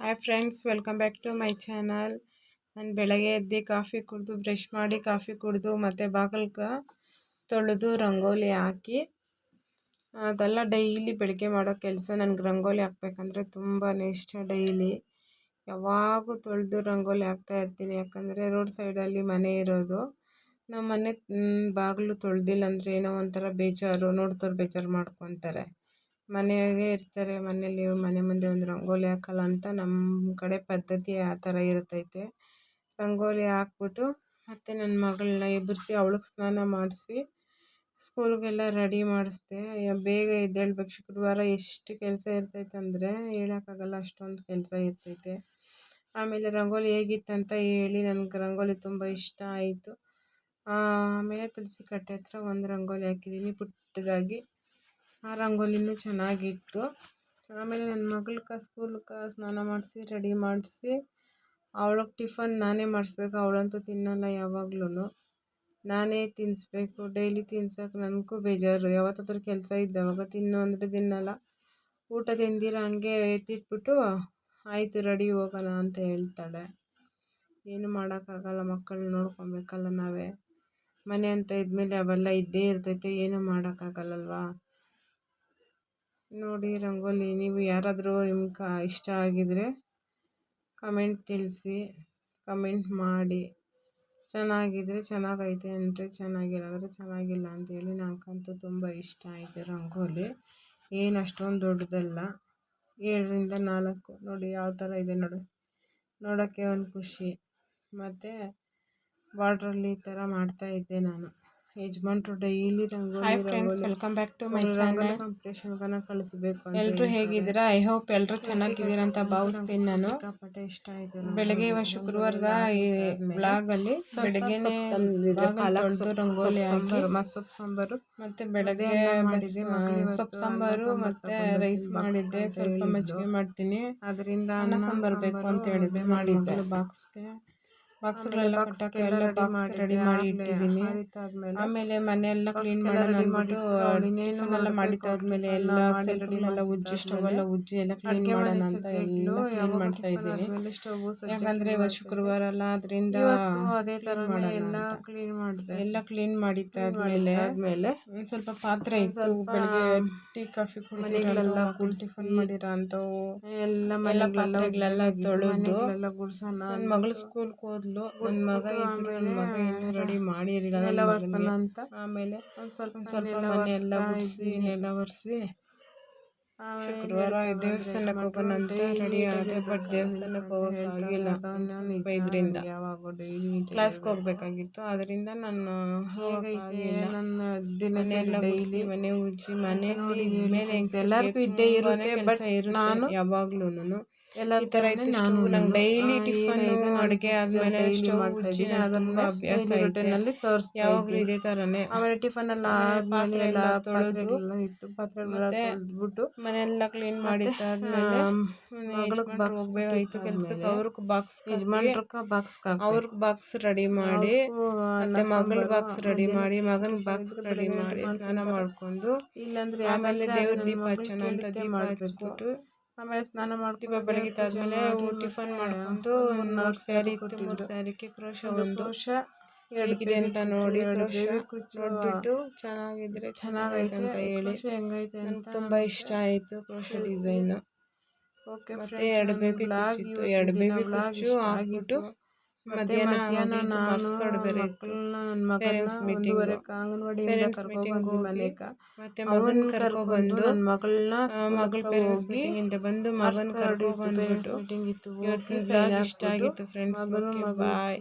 Hi friends welcome back to my channel ನಾನು ಬೆಳಗ್ಗೆ ಎದ್ದು ಕಾಫಿ ಕುಡಿದು ಬ್ರಷ್ ಮಾಡಿ ಕಾಫಿ ಕುಡಿದು, ಮತ್ತು ಬಾಗಿಲ್ಗೆ ತೊಳೆದು ರಂಗೋಲಿ ಹಾಕಿ, ಅದೆಲ್ಲ ಡೈಲಿ ಬೆಳಗ್ಗೆ ಮಾಡೋ ಕೆಲಸ. ನನಗೆ ರಂಗೋಲಿ ಹಾಕ್ಬೇಕಂದ್ರೆ ತುಂಬಾ ಇಷ್ಟ ಡೈಲಿ ಯಾವಾಗೂ ತೊಳೆದು ರಂಗೋಲಿ ಹಾಕ್ತಾ ಇರ್ತೀನಿ. ಯಾಕಂದರೆ ರೋಡ್ ಸೈಡಲ್ಲಿ ಮನೆ ಇರೋದು. ನಮ್ಮ ಮನೆ ಬಾಗಿಲು ತೊಳೆದಿಲ್ಲ ಅಂದರೆ ಏನೋ ಒಂಥರ ಬೇಜಾರು ನೋಡ್ತಾರೆ ಬೇಜಾರು ಮಾಡ್ಕೊತಾರೆ. ಮನೆಯಾಗೆ ಇರ್ತಾರೆ. ಮನೆಯಲ್ಲಿ ಮನೆ ಮುಂದೆ ಒಂದು ರಂಗೋಲಿ ಹಾಕಲ್ಲ ಅಂತ ನಮ್ಮ ಕಡೆ ಪದ್ಧತಿ ಆ ಥರ ಇರ್ತೈತೆ. ರಂಗೋಲಿ ಹಾಕ್ಬಿಟ್ಟು ಮತ್ತು ನನ್ನ ಮಗಳನ್ನ ಎಬ್ಬಿಸಿ ಅವಳಿಗೆ ಸ್ನಾನ ಮಾಡಿಸಿ ಸ್ಕೂಲ್ಗೆಲ್ಲ ರೆಡಿ ಮಾಡಿಸ್ದೆ. ಬೇಗ ಎದ್ದೇಳ್ಬೇಕು. ಶುಕ್ರವಾರ ಎಷ್ಟು ಕೆಲಸ ಇರ್ತೈತೆ ಅಂದರೆ ಹೇಳೋಕ್ಕಾಗಲ್ಲ, ಅಷ್ಟೊಂದು ಕೆಲಸ ಇರ್ತೈತೆ. ಆಮೇಲೆ ರಂಗೋಲಿ ಹೇಗಿತ್ತಂತ ಹೇಳಿ ನನಗೆ ರಂಗೋಲಿ ತುಂಬ ಇಷ್ಟ ಆಯಿತು. ಆಮೇಲೆ ತುಳಸಿ ಕಟ್ಟೆ ಹತ್ರ ಒಂದು ರಂಗೋಲಿ ಹಾಕಿದ್ದೀನಿ ಪುಟ್ಟದಾಗಿ ಆ ರಂಗೋಲಿನೂ ಚೆನ್ನಾಗಿತ್ತು. ಆಮೇಲೆ ನನ್ನ ಮಗಳ್ಗೆ ಸ್ಕೂಲ್ಗೆ ಸ್ನಾನ ಮಾಡಿಸಿ, ರೆಡಿ ಮಾಡಿಸಿ, ಅವಳಿಗೆ ಟಿಫನ್ ನಾನೇ ಮಾಡಿಸ್ಬೇಕು. ಅವಳಂತೂ ತಿನ್ನಲ್ಲ ಯಾವಾಗ್ಲೂ ನಾನೇ ತಿನ್ನಿಸ್ಬೇಕು ಡೈಲಿ ತಿನ್ಸೋಕೆ ನನಗೂ ಬೇಜಾರು. ಯಾವತ್ತಾದ್ರೂ ಕೆಲಸ ಇದ್ದಾವಾಗ ತಿನ್ನು ಅಂದರೆ ತಿನ್ನಲ್ಲ. ಊಟ ತಿಂದಿರ ಹಂಗೆ ಎತ್ತಿಟ್ಬಿಟ್ಟು, ಆಯಿತು ರೆಡಿ ಹೋಗೋಣ ಅಂತ ಹೇಳ್ತಾಳೆ. ಏನು ಮಾಡೋಕ್ಕಾಗಲ್ಲ ಮಕ್ಕಳು ನೋಡ್ಕೊಬೇಕಲ್ಲ ನಾವೇ. ಮನೆ ಅಂತ ಇದ್ದಮೇಲೆ ಅವೆಲ್ಲ ಇದ್ದೇ ಇರ್ತೈತೆ. ಏನೂ ಮಾಡೋಕ್ಕಾಗಲ್ಲಲ್ವಾ? ನೋಡಿ ರಂಗೋಲಿ, ನೀವು ಯಾರಾದರೂ ನಿಮ್ಗೆ ಇಷ್ಟ ಆಗಿದರೆ ಕಮೆಂಟ್ ತಿಳಿಸಿ ಕಮೆಂಟ್ ಮಾಡಿ. ಚೆನ್ನಾಗಿದ್ರೆ ಚೆನ್ನಾಗೈತೆ ಅಂದರೆ ಚೆನ್ನಾಗಿಲ್ಲ ಅಂದರೆ ಚೆನ್ನಾಗಿಲ್ಲ ಅಂತೇಳಿ ನನಗಂತೂ ತುಂಬ ಇಷ್ಟ ಆಯಿತು ರಂಗೋಲಿ. ಏನು ಅಷ್ಟೊಂದು ದೊಡ್ಡದಲ್ಲ. ಏಳರಿಂದ ನಾಲ್ಕು. ನೋಡಿ ಯಾವ ಥರ ಇದೆ ನೋಡಿ. ನೋಡೋಕ್ಕೆ ಒಂದು ಖುಷಿ. ಮತ್ತು ಬಾರ್ಡ್ರಲ್ಲಿ ಈ ಥರ ಮಾಡ್ತಾಯಿದ್ದೆ ನಾನು. ಯಜಮಾನ್ರು daily rangoli friends welcome back to my channel ಕಾಂಪಿಟೇಷನ್ಗನ ಕಳಿಸ್ಬೇಕು ಎಲ್ಲರೂ ಹೇಗಿದ್ದೀರಾ? ಐ ಹೋಪ್ ಎಲ್ಲರೂ ಚೆನ್ನಾಗಿದ್ದೀರಾ ಅಂತ ಭಾವಿಸ್ತೀನಿ ನಾನು. ಇಷ್ಟ ಆಯಿತು ಬೆಳಗ್ಗೆ ಇವಾಗ ಶುಕ್ರವಾರದ ಈ ಬ್ಲಾಗಲ್ಲಿ ಬೆಳಗ್ಗೆನೆ ರಂಗೋಲಿ ಸೊಪ್ಪು ಸಾಂಬಾರು ಮತ್ತು ಬೆಳಗ್ಗೆ ಮಾಡಿದ್ದೆ ಸೊಪ್ಪು ಸಾಂಬಾರು ಮತ್ತು ರೈಸ್ ಮಾಡಿದ್ದೆ. ಸ್ವಲ್ಪ ಮಜ್ಜಿಗೆ ಮಾಡ್ತೀನಿ. ಅದರಿಂದ ಅನ್ನ ಸಾಂಬಾರು ಬೇಕು ಅಂತ ಹೇಳಿದ್ದೆ ಮಾಡಿದ್ದೆ. ಬಾಕ್ಸ್ಗೆ ಬಾಕ್ಸ್ಗಳೆಲ್ಲ ಕಟ್ಟೋಕ್ಕೆ ಎಲ್ಲ ಬಾಕ್ಸ್ ರೆಡಿ ಮಾಡಿ ಇಟ್ಟಿದ್ದೀನಿ. ಆಮೇಲೆ ಮನೆಯೆಲ್ಲ ಕ್ಲೀನ್ ಮಾಡೋಣ ಅಂದ್ಬಿಟ್ಟು ಇನ್ನೇನೆಲ್ಲ ಮಾಡಿದ್ದಾದ್ಮೇಲೆ ಎಲ್ಲ ಸೆಲ್ಫ್ಗಳೆಲ್ಲ ಉಜ್ಜಿ ಸ್ಟವ್ ಎಲ್ಲ ಉಜ್ಜಿ ಎಲ್ಲ ಕ್ಲೀನ್ ಮಾಡೋಣ ಅಂತ ಎಲ್ಲ ಕ್ಲೀನ್ ಮಾಡ್ತಾ ಇದ್ದೀನಿ. ಯಾಕಂದರೆ ಇವತ್ತು ಶುಕ್ರವಾರ ಅಲ್ಲ ಅದರಿಂದ ಅದೇ ಥರ ಎಲ್ಲ ಕ್ಲೀನ್ ಮಾಡಿದೆ. ಎಲ್ಲ ಕ್ಲೀನ್ ಮಾಡಿದ್ದಾದ್ಮೇಲೆ ಆದಮೇಲೆ ಒಂದು ಸ್ವಲ್ಪ ಪಾತ್ರೆ ಇತ್ತು ಬೆಳಗ್ಗೆ ಟೀ ಕಾಫಿ ಕುಡಿದಿರಲ್ಲ ಟಿಫನ್ ಮಾಡಿರೋ ಅಂಥವು ಎಲ್ಲ ಮನೆ ಪಾತ್ರೆಗಳೆಲ್ಲ ತೊಳೆದು ಗುಡ್ಸೋಣ ನನ್ನ ಮಗಳು ಸ್ಕೂಲ್ಗೆ ಹೋದ್ಲು. ನನ್ನ ಮಗ ಇದ್ರು ನನ್ನ ಮಗ ಇನ್ನೂ ರೆಡಿ ಮಾಡಿರಲಿಲ್ಲ. ನೆಲ ಒರೆಸೋಣ ಅಂತ. ಆಮೇಲೆ ಒಂದು ಸ್ವಲ್ಪ ಸ್ವಲ್ಪ ಮನೆ ಎಲ್ಲ ಒರೆಸಿ ನೆಲ ಒರೆಸಿ. ಶುಕ್ರವಾರ ದೇವಸ್ಥಾನಕ್ಕೆ ಹೋಗೋಣ ಅಂತ ರೆಡಿ ಆದೆ ಬಟ್ ದೇವಸ್ಥಾನಕ್ಕೆ ಹೋಗೋಕ್ಕಾಗಿಲ್ಲ ಇದರಿಂದ. ಯಾವಾಗ ಡೈಲಿ ಕ್ಲಾಸ್ಗೆ ಹೋಗ್ಬೇಕಾಗಿತ್ತು. ಅದರಿಂದ ನಾನು ಹೋಗೈತೆ ನನ್ನ ದಿನ ಡೈಲಿ? ಮನೆ ಉಜ್ಜಿ ಮನೆ ಮೇಲೆ ಎಲ್ಲರಿಗೂ ಇದ್ದೇ ಇರುತ್ತೆ ಬಟ್ ನಾನು ಯಾವಾಗ್ಲೂ ಎಲ್ಲರ ಥರ ನಾನು ನಂಗೆ ಡೈಲಿ ಟಿಫನ್ ಅಡುಗೆ ಆದಮೇಲೆ ಸ್ಟವ್ ಉಜ್ಜಿನ ಅದನ್ನು ಅಭ್ಯಾಸ ನಲ್ಲಿ ತೋರಿಸಿ ಯಾವಾಗಲೂ ಇದೇ ಥರನೇ ಆಮೇಲೆ ಟಿಫನ್ ಎಲ್ಲ ಆದಮೇಲೆ ಎಲ್ಲ ತೊಳೆದು ಇತ್ತು. ಪಾತ್ರೆಗಳೆಲ್ಲ ತೊಳೆದ್ಬಿಟ್ಟು ಮನೆಯೆಲ್ಲ ಕ್ಲೀನ್ ಮಾಡಿದ್ದಾದ್ಮೇಲೆ ಹೋಗ್ಬೇಕಾಯ್ತು ಕೆಲ್ಸಕ್ಕೆ. ಅವ್ರಿಗೆ ಬಾಕ್ಸ್ ಯಜಮಾನ್ರಕ್ಕೆ ಬಾಕ್ಸ್ ಅವ್ರಿಗೆ ಬಾಕ್ಸ್ ರೆಡಿ ಮಾಡಿ ಮತ್ತೆ ಮಗಳ ಬಾಕ್ಸ್ ರೆಡಿ ಮಾಡಿ ಮಗನ ಬಾಕ್ಸ್ ರೆಡಿ ಮಾಡಿ ಸ್ನಾನ ಮಾಡ್ಕೊಂಡು ಇಲ್ಲಾಂದ್ರೆ ಆಮೇಲೆ ದೇವ್ರ ದೀಪ ಹಚ್ಚೋಣ ಅಂತ ದೀಪ ಹಚ್ಬಿಟ್ಟು ಆಮೇಲೆ ಸ್ನಾನ ಮಾಡ್ತೀವಿ ಬೆಳಗ್ಗೆ ಆದಮೇಲೆ ಟಿಫನ್ ಮಾಡ್ಕೊಂಡು ಒಂದು ಮೂರು ಸ್ಯಾರಿ ಇತ್ತು ಮೂರು ಸ್ಯಾರಿಗೆ ಕ್ರೋಶ ಒಂದು ವರ್ಷ ಹೇಗಿದೆ ಅಂತ ನೋಡಿ ನೋಡಿಬಿಟ್ಟು ಚೆನ್ನಾಗಿದ್ರೆ ಚೆನ್ನಾಗೈತೆ ಅಂತ ಹೇಳಿ. ಹೆಂಗೈತೆ ಅಂತ ತುಂಬ ಇಷ್ಟ ಆಯಿತು ಕ್ರೋಶ ಡಿಸೈನು. ಓಕೆ ಮತ್ತೆ ಎರಡು ಬೇಬಿ ಎರಡು ಬೇಬಿ ಕುಚ್ಚು ಹಾಕ್ಬಿಟ್ಟು ಮಧ್ಯಾಹ್ನ ನಾನು ಬೇರೆ ನನ್ನ ಕರ್ಕೊಂಡು ಮನೆಗೆ. ಮತ್ತೆ ಮಗನ ಕರ್ಕೊಬಂದು ನನ್ನ ಮಗಳನ್ನ ಮಗಳ ಪೇರೆಂಟ್ಸ್ ಬಂದು ಮಗನ ಕರ್ಕೊಬಂದ್ಬಿಟ್ಟು ಮೀಟಿಂಗ್ ಇತ್ತು. ಇವತ್ತಿನ ಬ್ಲಾಗ್ ಇಷ್ಟ ಆಗಿತ್ತು ಫ್ರೆಂಡ್ಸ್. ಬಾಯ್.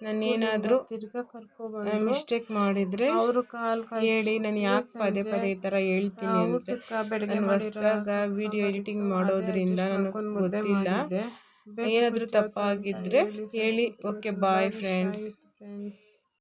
ನಾನೇನಾದರೂ ತಿರ್ಗಾ ಕರ್ಕೊಬಂದು ಮಿಸ್ಟೇಕ್ ಮಾಡಿದರೆ ಅವರು ಕಾಲ್ ಹೇಳಿ ನಾನು ಯಾಕೆ ಪದೇ ಪದೇ ಈ ಥರ ಹೇಳ್ತೀನಿ ಅಂತ. ಬೆಳಗ್ಗೆ ಹೊಸ್ದಾಗ ವಿಡಿಯೋ ಎಡಿಟಿಂಗ್ ಮಾಡೋದ್ರಿಂದ ನನಗೆ ಗೊತ್ತಿಲ್ಲ. ಏನಾದರೂ ತಪ್ಪಾಗಿದ್ದರೆ ಹೇಳಿ. Okay bye friends friends